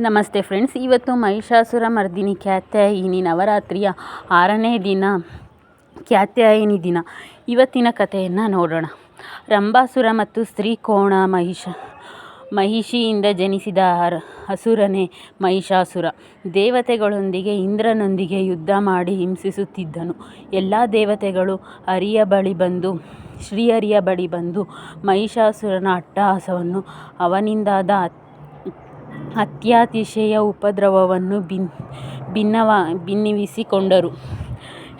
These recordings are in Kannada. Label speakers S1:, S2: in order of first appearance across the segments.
S1: ನಮಸ್ತೆ ಫ್ರೆಂಡ್ಸ್. ಇವತ್ತು ಮಹಿಷಾಸುರ ಮರ್ದಿನಿ ಕ್ಯಾತ್ಯಾಯಿನಿ ನವರಾತ್ರಿಯ ಆರನೇ ದಿನ ಕ್ಯಾತ್ಯಾಯಿನಿ ದಿನ? ಇವತ್ತಿನ ಕಥೆಯನ್ನು ನೋಡೋಣ. ರಂಭಾಸುರ ಮತ್ತು ಸ್ತ್ರೀಕೋಣ ಮಹಿಷ, ಮಹಿಷಿಯಿಂದ ಜನಿಸಿದ ಹಸುರನೇ ಮಹಿಷಾಸುರ. ದೇವತೆಗಳೊಂದಿಗೆ ಇಂದ್ರನೊಂದಿಗೆ ಯುದ್ಧ ಮಾಡಿ ಹಿಂಸಿಸುತ್ತಿದ್ದನು. ಎಲ್ಲ ದೇವತೆಗಳು ಹರಿಯ ಬಳಿ ಬಂದು ಶ್ರೀಹರಿಯ ಬಳಿ ಬಂದು ಮಹಿಷಾಸುರನ ಅಟ್ಟಹಾಸವನ್ನು ಅವನಿಂದಾದ ಅತ್ಯಾತಿಶಯ ಉಪದ್ರವವನ್ನು ಭಿನ್ನವಾ ಭಿನ್ನವಿಸಿಕೊಂಡರು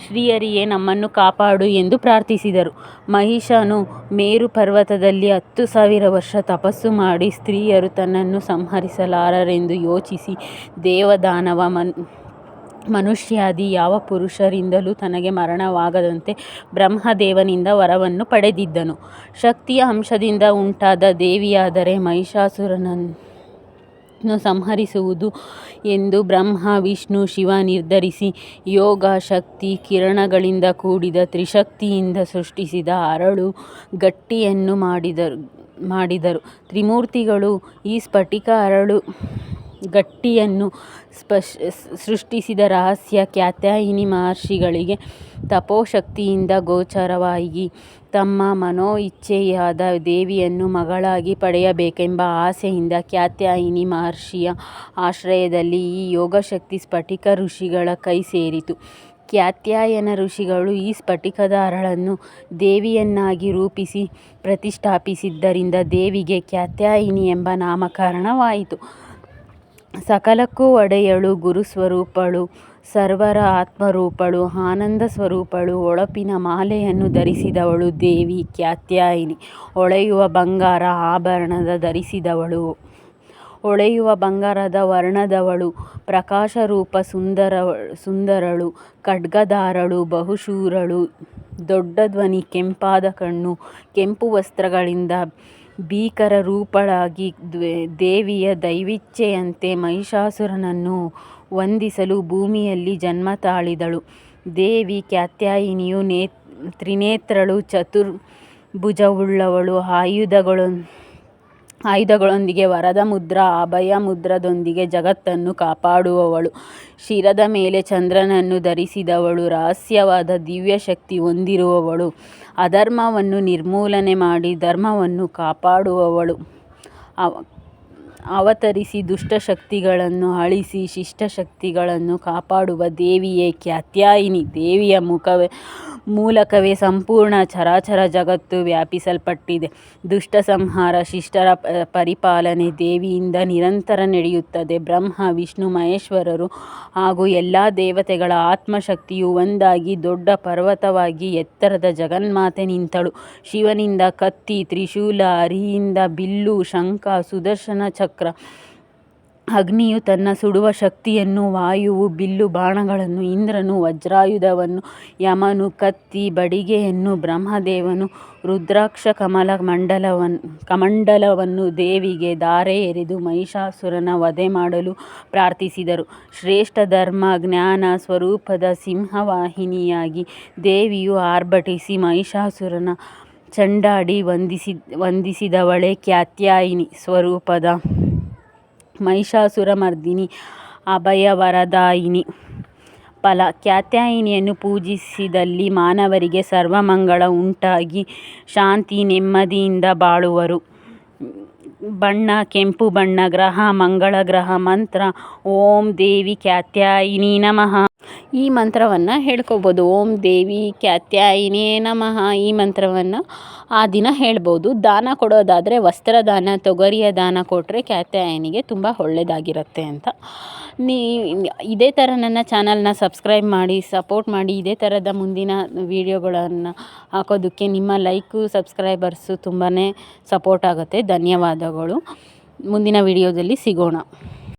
S1: ಶ್ರೀಹರಿಯೇ, ನಮ್ಮನ್ನು ಕಾಪಾಡು ಎಂದು ಪ್ರಾರ್ಥಿಸಿದರು. ಮಹಿಷನು ಮೇರು ಪರ್ವತದಲ್ಲಿ ಹತ್ತು ಸಾವಿರ ವರ್ಷ ತಪಸ್ಸು ಮಾಡಿ ಸ್ತ್ರೀಯರು ತನ್ನನ್ನು ಸಂಹರಿಸಲಾರರೆಂದು ಯೋಚಿಸಿ ದೇವದಾನವ ಮನ್, ಮನುಷ್ಯಾದಿ ಯಾವ ಪುರುಷರಿಂದಲೂ ತನಗೆ ಮರಣವಾಗದಂತೆ ಬ್ರಹ್ಮದೇವನಿಂದ ವರವನ್ನು ಪಡೆದಿದ್ದನು. ಶಕ್ತಿಯ ಅಂಶದಿಂದ ಉಂಟಾದ ದೇವಿಯಾದರೆ ಮಹಿಷಾಸುರನನ್ನು ಸಂಹರಿಸುವುದು ಎಂದು ಬ್ರಹ್ಮ, ವಿಷ್ಣು, ಶಿವ ನಿರ್ಧರಿಸಿ ಯೋಗ ಶಕ್ತಿ ಕಿರಣಗಳಿಂದ ಕೂಡಿದ ತ್ರಿಶಕ್ತಿಯಿಂದ ಸೃಷ್ಟಿಸಿದ ಅರಳು ಗಟ್ಟಿಯನ್ನು ಮಾಡಿದರು ಮಾಡಿದರು. ತ್ರಿಮೂರ್ತಿಗಳು ಈ ಸ್ಫಟಿಕ ಅರಳು ಗಟ್ಟಿಯನ್ನು ಸ್ಪಶ್, ಸೃಷ್ಟಿಸಿದ ರಹಸ್ಯ ಕ್ಯಾತ್ಯಾಯಿನಿ ಮಹರ್ಷಿಗಳಿಗೆ ತಪೋಶಕ್ತಿಯಿಂದ ಗೋಚರವಾಗಿ ತಮ್ಮ ಮನೋಇಚ್ಛೆಯಾದ ದೇವಿಯನ್ನು ಮಗಳಾಗಿ ಪಡೆಯಬೇಕೆಂಬ ಆಸೆಯಿಂದ ಕ್ಯಾತ್ಯಾಯಿನಿ ಮಹರ್ಷಿಯ ಆಶ್ರಯದಲ್ಲಿ ಈ ಯೋಗಶಕ್ತಿ ಸ್ಫಟಿಕ ಋಷಿಗಳ ಕೈ ಸೇರಿತು. ಕ್ಯಾತ್ಯಾಯನ ಋಷಿಗಳು ಈ ಸ್ಫಟಿಕದ ಅರಳನ್ನು ದೇವಿಯನ್ನಾಗಿ ರೂಪಿಸಿ ಪ್ರತಿಷ್ಠಾಪಿಸಿದ್ದರಿಂದ ದೇವಿಗೆ ಕ್ಯಾತ್ಯಾಯಿನಿ ಎಂಬ ನಾಮಕರಣವಾಯಿತು. ಸಕಲಕ್ಕೂ ಒಡೆಯಳು, ಗುರುಸ್ವರೂಪಳು ಸರ್ವರ ಆತ್ಮರೂಪಳು, ಆನಂದ ಸ್ವರೂಪಳು ಹೊಳಪಿನ ಮಾಲೆಯನ್ನು ಧರಿಸಿದವಳು ದೇವಿ ಕ್ಯಾತ್ಯಾಯಿನಿ. ಹೊಳೆಯುವ ಬಂಗಾರ ಆಭರಣದ ಧರಿಸಿದವಳು. ಹೊಳೆಯುವ ಬಂಗಾರದ ವರ್ಣದವಳು, ಪ್ರಕಾಶರೂಪ ಸುಂದರ, ಸುಂದರಳು, ಖಡ್ಗಧಾರಳು, ಬಹುಶೂರಳು, ದೊಡ್ಡ ಧ್ವನಿ, ಕೆಂಪಾದ ಕಣ್ಣು, ಕೆಂಪು ವಸ್ತ್ರಗಳಿಂದ ಭೀಕರ ರೂಪಳಾಗಿ ದೇವಿಯ ದೈವಿಚ್ಛೆಯಂತೆ ಮಹಿಷಾಸುರನನ್ನು ವಂದಿಸಲು ಭೂಮಿಯಲ್ಲಿ ಜನ್ಮ ತಾಳಿದಳು. ದೇವಿ ಕ್ಯಾತ್ಯಾಯಿನಿಯು ನೇ ತ್ರಿನೇತ್ರಳು ಚತುರ್ಭುಜವುಳ್ಳವಳು. ಆಯುಧಗಳು ಆಯುಧಗಳೊಂದಿಗೆ, ವರದ ಮುದ್ರಾ, ಅಭಯ ಮುದ್ರದೊಂದಿಗೆ ಜಗತ್ತನ್ನು ಕಾಪಾಡುವವಳು. ಶಿರದ ಮೇಲೆ ಚಂದ್ರನನ್ನು ಧರಿಸಿದವಳು, ರಹಸ್ಯವಾದ ದಿವ್ಯಶಕ್ತಿ ಹೊಂದಿರುವವಳು. ಅಧರ್ಮವನ್ನು ನಿರ್ಮೂಲನೆ ಮಾಡಿ ಧರ್ಮವನ್ನು ಕಾಪಾಡುವವಳು. ಅವ, ಅವತರಿಸಿ ದುಷ್ಟಶಕ್ತಿಗಳನ್ನು ಅಳಿಸಿ ಶಿಷ್ಟಶಕ್ತಿಗಳನ್ನು ಕಾಪಾಡುವ ದೇವಿಯೇ ಕ್ಯಾತ್ಯಾಯಿನಿ ದೇವಿಯ ಮುಖವೇ. ಮೂಲಕವೇ ಸಂಪೂರ್ಣ ಚರಾಚರ ಜಗತ್ತು ವ್ಯಾಪಿಸಲ್ಪಟ್ಟಿದೆ. ದುಷ್ಟ ಸಂಹಾರ, ಶಿಷ್ಟರ ಪರಿಪಾಲನೆ ದೇವಿಯಿಂದ ನಿರಂತರ ನಡೆಯುತ್ತದೆ. ಬ್ರಹ್ಮ, ವಿಷ್ಣು, ಮಹೇಶ್ವರರು ಹಾಗೂ ಎಲ್ಲ ದೇವತೆಗಳ ಆತ್ಮಶಕ್ತಿಯು ಒಂದಾಗಿ ದೊಡ್ಡ ಪರ್ವತವಾಗಿ ಎತ್ತರದ ಜಗನ್ಮಾತೆ ನಿಂತಳು. ಶಿವನಿಂದ ಕತ್ತಿ, ತ್ರಿಶೂಲ ಅರಿಯಿಂದ ಬಿಲ್ಲು, ಶಂಖ, ಸುದರ್ಶನ ಚಕ್ರ ಅಗ್ನಿಯು ತನ್ನ ಸುಡುವ ಶಕ್ತಿಯನ್ನು, ವಾಯುವು, ಬಿಲ್ಲು, ಬಾಣಗಳನ್ನು, ಇಂದ್ರನು, ವಜ್ರಾಯುಧವನ್ನು, ಯಮನು, ಕತ್ತಿ, ಬಡಿಗೆಯನ್ನು, ಬ್ರಹ್ಮದೇವನು, ರುದ್ರಾಕ್ಷ ಕಮಲ ಮಂಡಲವನ್, ಕಮಂಡಲವನ್ನು ದೇವಿಗೆ ಧಾರೆ ಎರೆದು ಮಹಿಷಾಸುರನ ವಧೆ ಮಾಡಲು ಪ್ರಾರ್ಥಿಸಿದರು. ಶ್ರೇಷ್ಠ ಧರ್ಮ, ಜ್ಞಾನ ಸ್ವರೂಪದ ಸಿಂಹವಾಹಿನಿಯಾಗಿ ದೇವಿಯು ಆರ್ಭಟಿಸಿ ಮಹಿಷಾಸುರನ ಚಂಡಾಡಿ ವಂದಿಸಿ, ವಂದಿಸಿದವಳೇ ಕ್ಯಾತ್ಯಾಯಿನಿ ಸ್ವರೂಪದ ಮಹಿಷಾಸುರಮರ್ದಿನಿ ಅಭಯವರದಾಯಿನಿ. ಫಲ ಕ್ಯಾತ್ಯಾಯಿನಿಯನ್ನು ಪೂಜಿಸಿದಲ್ಲಿ ಮಾನವರಿಗೆ ಸರ್ವಮಂಗಳ ಉಂಟಾಗಿ ಶಾಂತಿ ನೆಮ್ಮದಿಯಿಂದ ಬಾಳುವರು. ಬಣ್ಣ, ಕೆಂಪು ಬಣ್ಣ, ಗ್ರಹ, ಮಂಗಳ ಗ್ರಹ, ಮಂತ್ರ, ಓಂ ದೇವಿ ಕ್ಯಾತ್ಯಾಯಿನಿ ನಮಃ. ಈ ಮಂತ್ರವನ್ನು ಹೇಳ್ಕೋಬೋದು. ಓಂ ದೇವಿ ಕ್ಯಾತ್ಯಾಯಿನೇ ನಮಃ. ಈ ಮಂತ್ರವನ್ನು ಆ ದಿನ ಹೇಳ್ಬೋದು. ದಾನ ಕೊಡೋದಾದರೆ ವಸ್ತ್ರದಾನ, ತೊಗರಿಯ ದಾನ ಕೊಟ್ಟರೆ ಖ್ಯಾತ್ಯಾಯನಿಗೆ ತುಂಬ ಒಳ್ಳೆಯದಾಗಿರುತ್ತೆ ಅಂತ. ನೀ, ಇದೇ ಥರ ನನ್ನ ಚಾನಲ್ನ ಸಬ್ಸ್ಕ್ರೈಬ್ ಮಾಡಿ ಸಪೋರ್ಟ್ ಮಾಡಿ, ಇದೇ ಥರದ ಮುಂದಿನ ವೀಡಿಯೋಗಳನ್ನು ಹಾಕೋದಕ್ಕೆ ನಿಮ್ಮ ಲೈಕು ಸಬ್ಸ್ಕ್ರೈಬರ್ಸು ತುಂಬಾ ಸಪೋರ್ಟ್ ಆಗುತ್ತೆ. ಧನ್ಯವಾದಗಳು. ಮುಂದಿನ ವೀಡಿಯೋದಲ್ಲಿ ಸಿಗೋಣ.